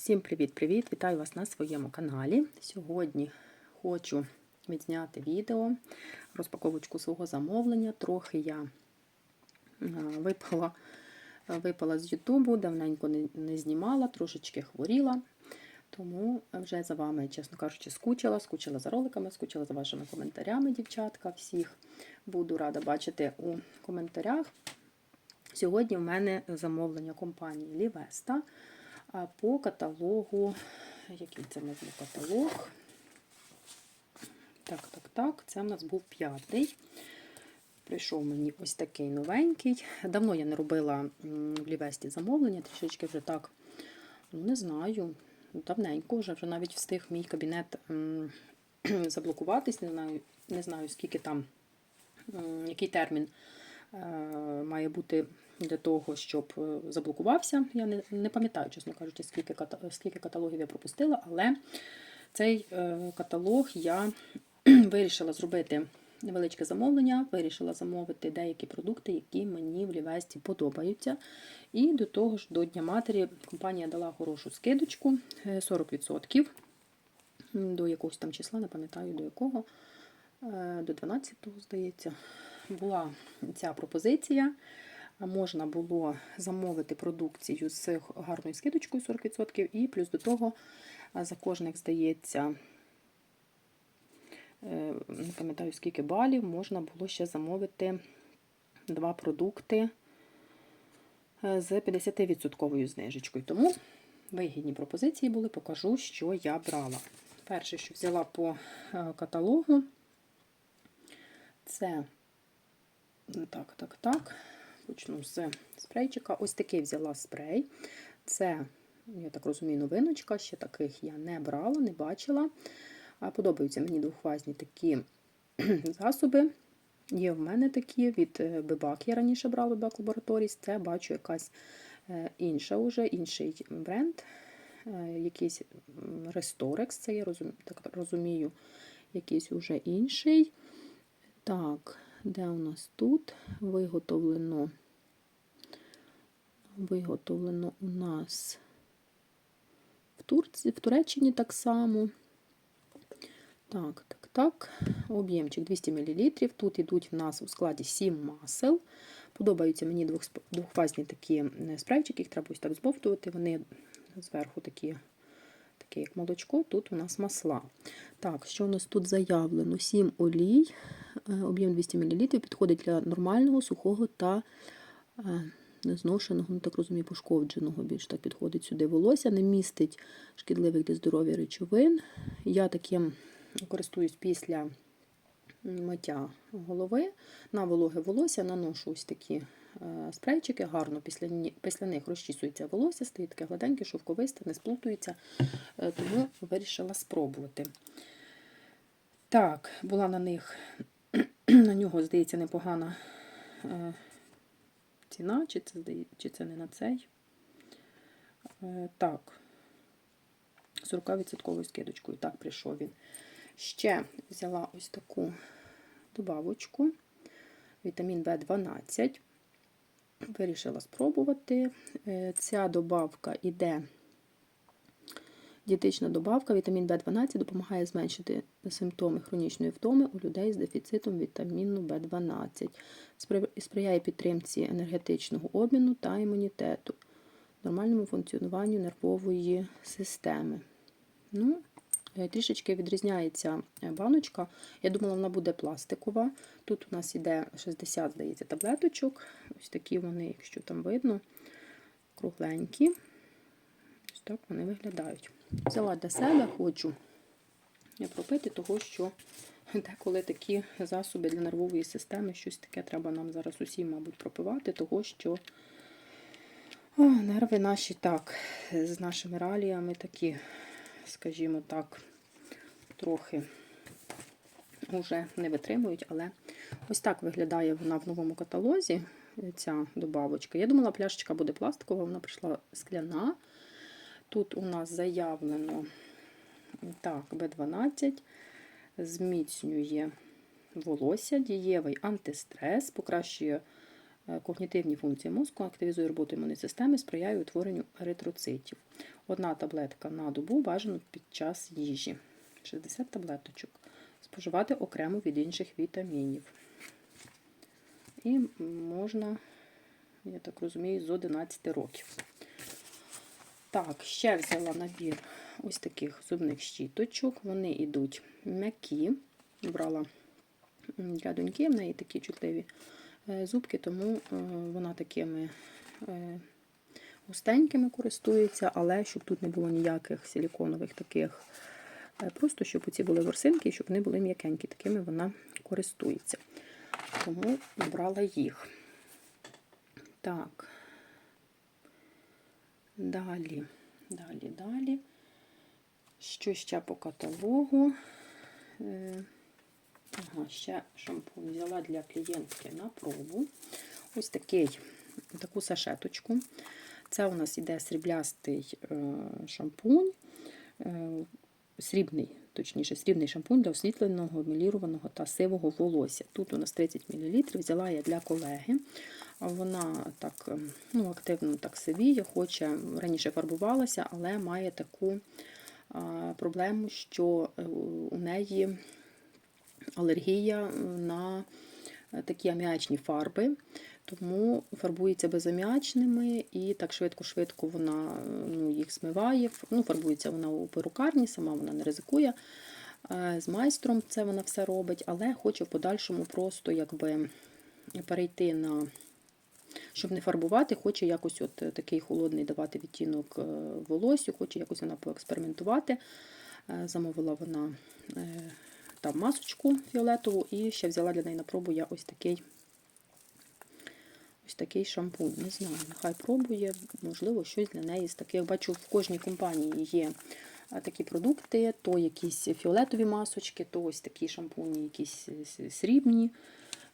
Всім привіт-привіт! Вітаю вас на своєму каналі. Сьогодні хочу відзняти відео, розпаковочку свого замовлення. Трохи я е, випала, випала з Ютубу, давненько не, не знімала, трошечки хворіла. Тому вже за вами, чесно кажучи, скучила, скучила за роликами, скучила за вашими коментарями, дівчатка. Всіх буду рада бачити у коментарях. Сьогодні в мене замовлення компанії Лівеста по каталогу, який це в нас був каталог? Так, так, так, це в нас був п'ятий. Прийшов мені ось такий новенький. Давно я не робила в Лівесті замовлення, трішечки вже так, ну не знаю, давненько вже вже навіть встиг мій кабінет заблокуватись. Не знаю, не знаю скільки там, який термін має бути для того, щоб е, заблокувався. Я не не пам'ятаю, чесно кажучи, скільки скільки каталогів я пропустила, але цей е, каталог я вирішила зробити невеличке замовлення, вирішила замовити деякі продукти, які мені в Лівесті подобаються. І до того ж, до Дня Матері компанія дала хорошу скидочку 40%. Е, до якогось там числа, не пам'ятаю до якого, до 12-го, здається, була ця пропозиція можна було замовити продукцію з гарною скидочкою 40%, і плюс до того за кожних, здається, е, не пам'ятаю, скільки балів, можна було ще замовити два продукти е, з 50% знижечкою. Тому вигідні пропозиції були, покажу, що я брала. Перше, що взяла по е, каталогу, це так, так, так. Почну з спрейчика. Ось такий взяла спрей. Це, я так розумію, новиночка, ще таких я не брала, не бачила. Подобаються мені двохфазні такі засоби. Є в мене такі від Бебак. Я раніше брала Bebak Laboratories. Це бачу якась е, інша вже, інший бренд. Е, якийсь Restorex, це я розумію, так розумію, якийсь уже інший. Так, де у нас тут виготовлено? Виготовлено у нас в Турці, в Туреччині так само. Так, так, так. Об'ємчик 200 мл. Тут йдуть в нас у складі 7 масел. Подобаються мені двохфазні такі спрайчики, їх треба ось так збовтувати. Вони зверху такі, такі, як молочко, тут у нас масла. Так, що у нас тут заявлено? 7 олій, е, об'єм 200 мл, підходить для нормального, сухого та е, незношеного, ну так розумію, пошкодженого, більш так підходить сюди волосся, не містить шкідливих для здоров'я речовин. Я таким користуюсь після миття голови. На вологе волосся наношу ось такі спрейчики, гарно після після них розчісується волосся, стає таке гладеньке, шовковисте, не сплутується, е, тому вирішила спробувати. Так, була на них, на нього, здається, непогана е, ціна, чи це чи це не на цей. Е, так, 40% скидочкою. Так, прийшов він. Ще взяла ось таку добавочку, вітамін В12. Вирішила спробувати. Е, ця добавка іде Дієтична добавка вітамін В12 допомагає зменшити симптоми хронічної втоми у людей з дефіцитом вітаміну В12, сприяє підтримці енергетичного обміну та імунітету, нормальному функціонуванню нервової системи. Ну, Трішечки відрізняється е, баночка. Я думала, вона буде пластикова. Тут у нас іде 60, здається, таблеточок. Ось такі вони, якщо там видно, кругленькі. Ось так вони виглядають. Взяла для себе, хочу пропити, того що деколи такі засоби для нервової системи, щось таке треба нам зараз усім, мабуть, пропивати, того що о, нерви наші так, з нашими реаліями такі, скажімо так, трохи вже не витримують, але ось так виглядає вона в новому каталозі, ця добавочка. Я думала, пляшечка буде пластикова, вона прийшла скляна. Тут у нас заявлено так, Б12, зміцнює волосся, дієвий антистрес, покращує е, когнітивні функції мозку, активізує роботу імунної системи, сприяє утворенню еритроцитів. Одна таблетка на добу бажано під час їжі. 60 таблеточок. Споживати окремо від інших вітамінів. І можна, я так розумію, з 11 років. Так, ще взяла набір ось таких зубних щіточок. Вони йдуть м'які. Брала для доньки, в неї такі чутливі е, зубки, тому е, вона такими е, густенькими користується, але щоб тут не було ніяких силіконових таких, просто щоб оці були ворсинки, щоб вони були м'якенькі. Такими вона користується. Тому брала їх. Так. Далі, далі, далі. Що ще по каталогу? Е, Ага, ще шампунь взяла для клієнтки на пробу. Ось такий, таку сашеточку. Це у нас іде сріблястий е, шампунь, е, срібний, точніше, срібний шампунь для освітленого, мілірованого та сивого волосся. Тут у нас 30 мл. Взяла я для колеги. Вона так е, ну, активно так сивіє, хоче раніше фарбувалася, але має таку проблему, що е, у неї алергія на такі аміачні фарби, тому фарбується безаміачними і так швидко-швидко вона ну, їх змиває. Ну, Фарбується вона у перукарні, сама вона не ризикує. Е, З майстром це вона все робить, але хоче в подальшому просто якби перейти на. Щоб не фарбувати, хоче якось от такий холодний давати відтінок е, волосю, хоче якось вона поекспериментувати. Е, Замовила вона там масочку фіолетову і ще взяла для неї на пробу я ось такий ось такий шампунь. Не знаю, нехай пробує, можливо, щось для неї з таких. Бачу, в кожній компанії є такі продукти, то якісь фіолетові масочки, то ось такі шампуні, якісь срібні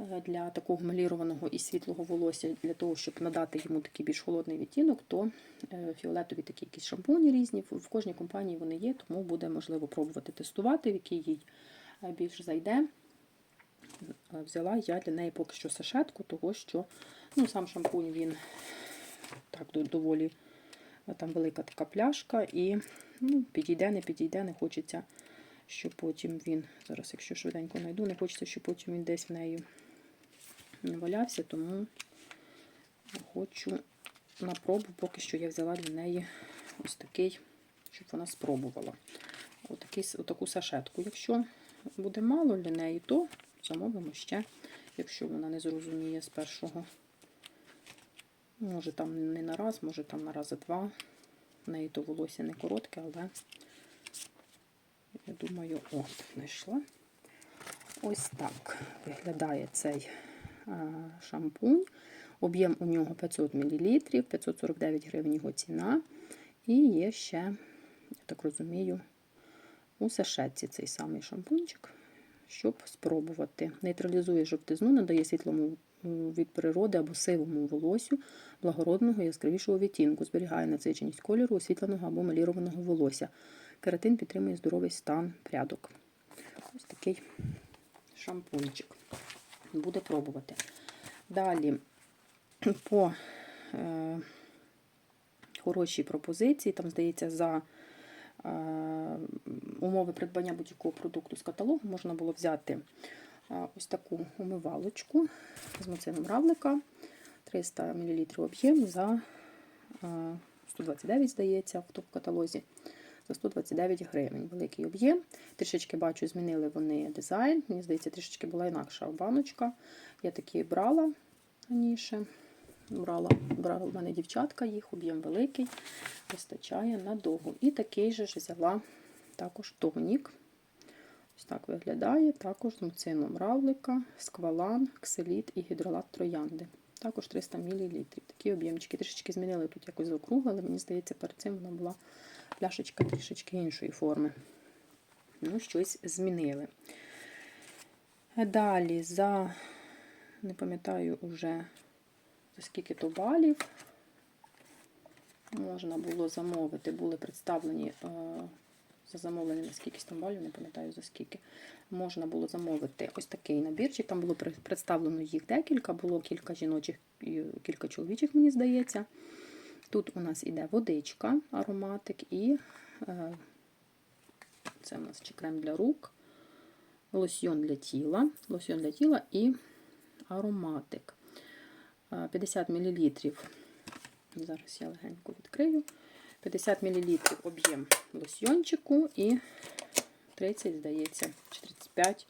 е, для такого малірованого і світлого волосся, для того, щоб надати йому такий більш холодний відтінок, то е, фіолетові такі якісь шампуні різні. В кожній компанії вони є, тому буде можливо пробувати тестувати, в який їй е, більш зайде. Е, Взяла я для неї поки що сашетку, того що ну, сам шампунь він так доволі е, там велика така пляшка, і ну, підійде, не підійде, не хочеться, щоб потім він, зараз, якщо швиденько знайду, не хочеться, щоб потім він десь в неї не валявся, тому хочу на пробу, поки що я взяла для неї ось такий, щоб вона спробувала. Отакий, отаку сашетку. Якщо буде мало для неї, то замовимо ще, якщо вона не зрозуміє з першого. Може там не на раз, може там на рази два. В неї то волосся не коротке, але я думаю, о, знайшла. Ось так виглядає цей е, шампунь. Об'єм у нього 500 мл, 549 гривень його ціна. І є ще, я так розумію, у сашетці цей самий шампунчик, щоб спробувати. Нейтралізує жовтизну, надає світлому від природи або сивому волосю благородного яскравішого відтінку, зберігає насиченість кольору, освітленого або малірованого волосся. Кератин підтримує здоровий стан прядок. Ось такий шампунчик. Буде пробувати. Далі по е, хорошій пропозиції, там, здається, за умови придбання будь-якого продукту з каталогу можна було взяти е, ось таку умивалочку з муцином равлика. 300 мл об'єм за е, 129, здається, в в каталозі. За 129 гривень. Великий об'єм. Трішечки бачу, змінили вони дизайн. Мені здається, трішечки була інакша баночка. Я такі брала раніше. Брала, брала в мене дівчатка, їх об'єм великий, вистачає надовго. І такий же ж взяла також тонік. Ось так виглядає. Також з муцином равлика, сквалан, кселіт і гідролат троянди. Також 300 мл. Такі об'ємчики. Трішечки змінили тут якось заокруглили. Мені здається, перед цим вона була пляшечка трішечки іншої форми. Ну, щось змінили. Далі за, не пам'ятаю за скільки то балів можна було замовити, були представлені е, за замовлення на скільки там балів, не пам'ятаю за скільки. Можна було замовити ось такий набірчик. Там було представлено їх декілька, було кілька жіночих кілька чоловічих, мені здається. Тут у нас іде водичка, ароматик і е, це у нас чи крем для рук, лосьйон для тіла, лосьйон для тіла і ароматик. Е, 50 мл. Зараз я легенько відкрию. 50 мл об'єм лосьйончику і 30, здається, чи 35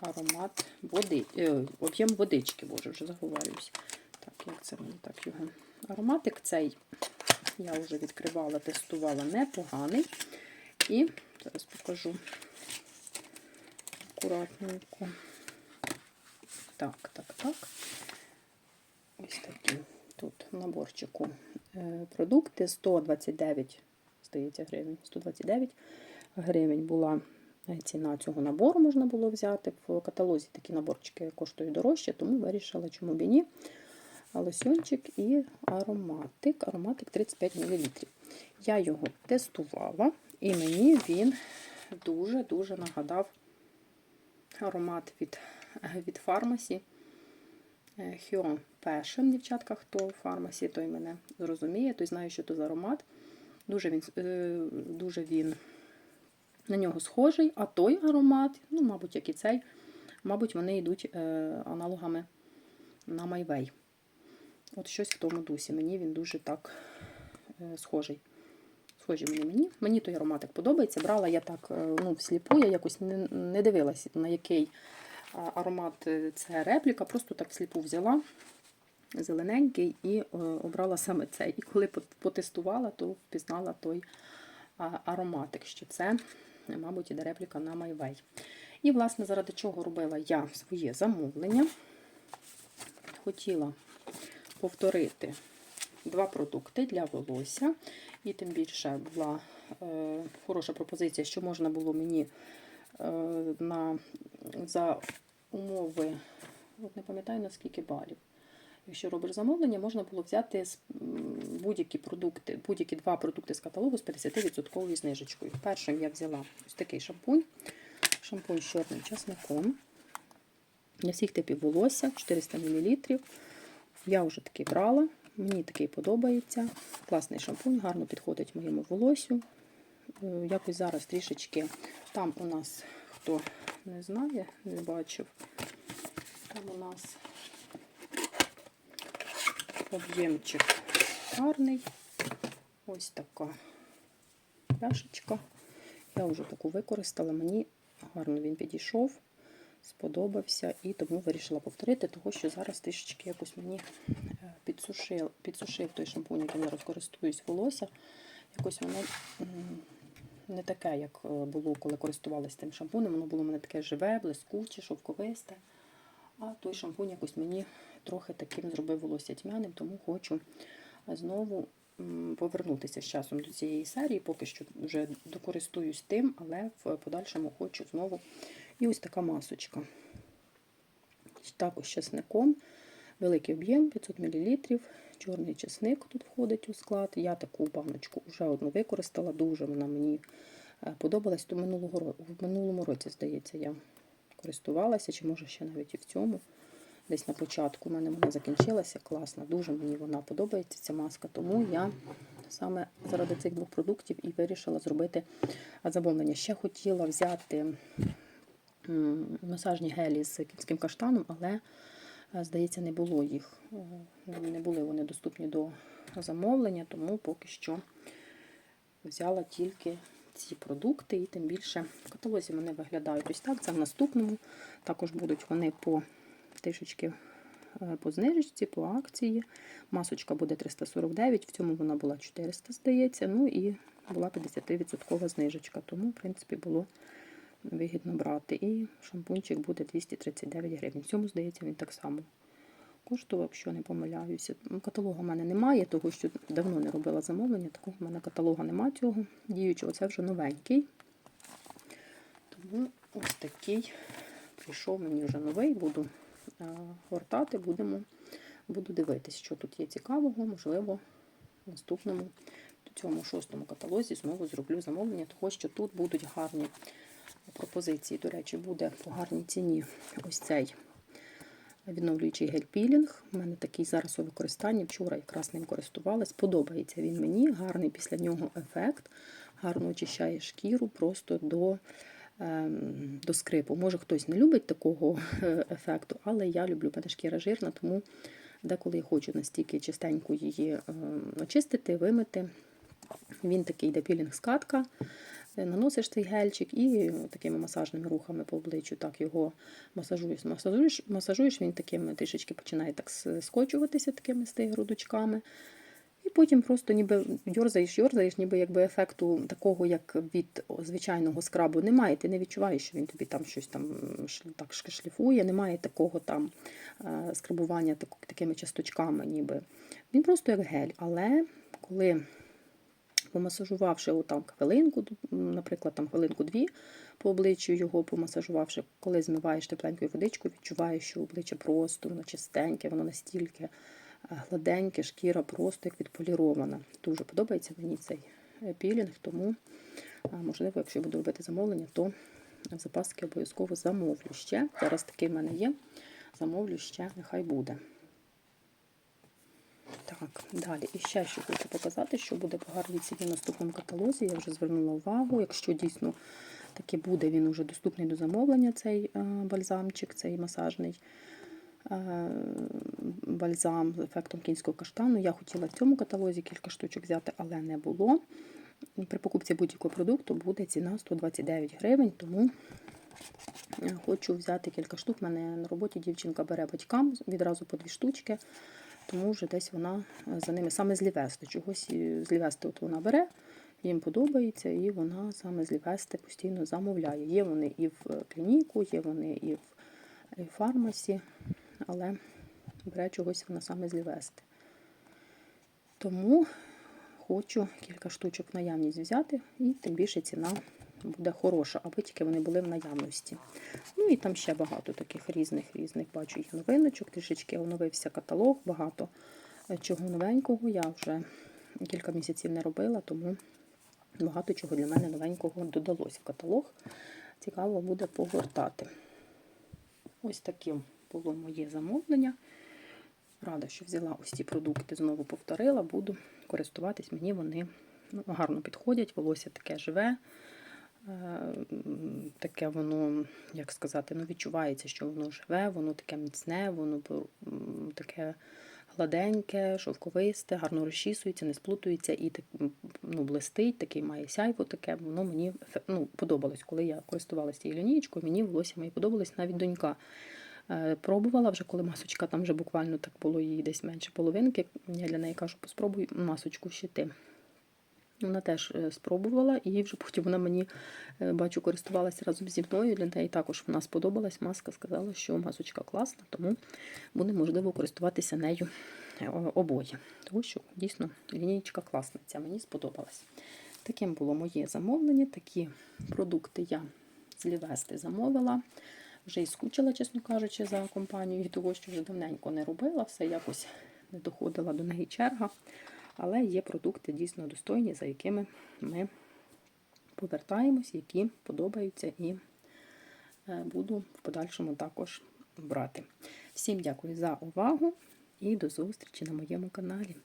аромат води, е, об'єм водички, боже, вже заговарююсь. Так, як це мені так його. Ароматик цей я вже відкривала, тестувала непоганий. І зараз покажу акуратненько. Так, так, так. Ось такі. Тут в наборчику е, продукти 129, здається, гривень. 129 гривень була е, ціна цього набору, можна було взяти. В каталозі такі наборчики коштують дорожче, тому вирішила, чому б і ні. Лосьончик і ароматик. Ароматик 35 мл. Я його тестувала, і мені він дуже-дуже нагадав аромат від, від фармасі. Хьо Passion, дівчатка, хто в фармасі, той мене зрозуміє, той знає, що це за аромат. Дуже він, е, дуже він на нього схожий, а той аромат, ну, мабуть, як і цей, мабуть, вони йдуть е, аналогами на Майвей. От щось в тому дусі. Мені він дуже так е, схожий. Схожі мені мені. Мені той ароматик подобається. Брала я так ну, всліпу, я якось не, дивилася, на який аромат е, це репліка. Просто так всліпу взяла зелененький і е, обрала саме цей. І коли потестувала, то впізнала той ароматик, що це, мабуть, іде репліка на Майвей. І, власне, заради чого робила я своє замовлення. Хотіла повторити два продукти для волосся. І тим більше була е, хороша пропозиція, що можна було мені е, на, за умови, от не пам'ятаю на скільки балів. Якщо робиш замовлення, можна було взяти будь-які продукти, будь-які два продукти з каталогу з 50% знижечкою. Першим я взяла ось такий шампунь. Шампунь з чорним часником. Для всіх типів волосся 400 мл. Я вже такий брала. Мені такий подобається. Класний шампунь, гарно підходить моєму волосю. Е, Якось зараз трішечки. Там у нас, хто не знає, не бачив, там у нас об'ємчик гарний. Ось така пляшечка. Я вже таку використала, мені гарно він підійшов, сподобався і тому вирішила повторити, того що зараз трішечки якось мені е, підсушив, підсушив той шампунь, яким я розкористуюсь волосся. Якось воно не таке, як е, було, коли користувалася тим шампунем. Воно було в мене таке живе, блискуче, шовковисте. А той шампунь якось мені трохи таким зробив волосся тьмяним, тому хочу знову повернутися з часом до цієї серії. Поки що вже докористуюсь тим, але в подальшому хочу знову. І ось така масочка. Також з чесником. Великий об'єм 500 мл. Чорний чесник тут входить у склад. Я таку баночку вже одну використала, дуже вона мені е, подобалась. То минулого в минулому році, здається, я користувалася, чи може ще навіть і в цьому. Десь на початку у мене вона закінчилася. Класна, дуже мені вона подобається, ця маска. Тому я саме заради цих двох продуктів і вирішила зробити замовлення. Ще хотіла взяти масажні гелі з кінським каштаном, але, е, здається, не було їх. Е, Не були вони доступні до замовлення, тому поки що взяла тільки ці продукти, і тим більше в каталозі вони виглядають ось так. Це в наступному. Також будуть вони по трішечки е, по знижечці, по акції. Масочка буде 349, в цьому вона була 400, здається. Ну і була 50% знижечка. Тому, в принципі, було вигідно брати. І шампунчик буде 239 гривень. В цьому, здається, він так само коштував, якщо не помиляюся. Ну, Каталогу в мене немає, того що давно не робила замовлення, такого в мене каталога немає цього діючого. Це вже новенький. Тому ось такий прийшов мені вже новий, буду е, гортати, будемо, буду дивитися, що тут є цікавого, можливо, в наступному в цьому шостому каталозі знову зроблю замовлення, того що тут будуть гарні пропозиції. До речі, буде по гарній ціні ось цей відновлюючий гель-пілінг. У мене такий зараз у використанні. Вчора якраз ним користувалась. Подобається він мені, гарний після нього ефект, гарно очищає шкіру просто до, ем, до скрипу. Може, хтось не любить такого е, ефекту, але я люблю, мене шкіра жирна, тому деколи я хочу настільки чистенько її ем, очистити, вимити. Він такий йде пілінг-скатка. Е, Наносиш цей гельчик і такими масажними рухами по обличчю так його масажуєш. Масажуєш, масажуєш він такими трішечки починає так скочуватися такими з грудочками. І потім просто ніби йорзаєш, йорзаєш, ніби якби ефекту такого, як від звичайного скрабу, немає. Ти не відчуваєш, що він тобі там щось там так шліфує, немає такого там е, скрабування так- такими часточками, ніби. Він просто як гель. Але коли помасажувавши отам хвилинку, наприклад, там хвилинку-дві по обличчю його помасажувавши, коли змиваєш тепленькою водичкою, відчуваєш, що обличчя просто воно чистеньке, воно настільки е, гладеньке, шкіра просто як відполірована. Дуже подобається мені цей е, пілінг, тому, е, можливо, якщо я буду робити замовлення, то в запаски обов'язково замовлю ще. Зараз такий в мене є. Замовлю ще, нехай буде. Так, далі. І ще що хочу показати, що буде по гарній ціні в наступному каталозі. Я вже звернула увагу. Якщо дійсно таки буде, він уже доступний до замовлення, цей е, бальзамчик, цей масажний е, бальзам з ефектом кінського каштану. Я хотіла в цьому каталозі кілька штучок взяти, але не було. При покупці будь-якого продукту буде ціна 129 гривень, тому е, хочу взяти кілька штук. У мене на роботі дівчинка бере батькам відразу по дві штучки тому вже десь вона е, за ними саме з Лівести. Чогось з Лівести от вона бере, їм подобається, і вона саме з Лівести постійно замовляє. Є вони і в е, клініку, є вони в і в фармасі, але бере чогось вона саме з Лівести. Тому хочу кілька штучок в наявність взяти, і тим більше ціна буде хороша, аби тільки вони були в наявності. Ну і там ще багато таких різних різних бачу є новиночок. Трішечки оновився каталог, багато е, чого новенького. Я вже кілька місяців не робила, тому багато чого для мене новенького додалось в каталог. Цікаво буде погортати. Ось таким було моє замовлення. Рада, що взяла ось ці продукти, знову повторила, буду користуватись. Мені вони ну, гарно підходять, волосся таке живе. Е, Таке воно, як сказати, ну відчувається, що воно живе, воно таке міцне, воно таке гладеньке, шовковисте, гарно розчісується, не сплутується і так, ну, блистить, такий має сяйво таке. Воно мені ну, подобалось, коли я користувалася цією лінієчкою, мені волосся моє подобалось, навіть донька. Е, Пробувала вже, коли масочка, там вже буквально так було їй десь менше половинки. Я для неї кажу, поспробуй масочку ще ти. Вона теж е, спробувала, і вже потім вона мені е, бачу, користувалася разом зі мною. Для неї також вона сподобалась. Маска сказала, що масочка класна, тому буде можливо користуватися нею е, обоє. Тому що дійсно лінійка класна. Ця мені сподобалась. Таким було моє замовлення. Такі продукти я з Лівести замовила. Вже і скучила, чесно кажучи, за компанією, того, що вже давненько не робила, все якось не доходила до неї черга. Але є продукти дійсно достойні, за якими ми повертаємось, які подобаються, і е, буду в подальшому також брати. Всім дякую за увагу і до зустрічі на моєму каналі.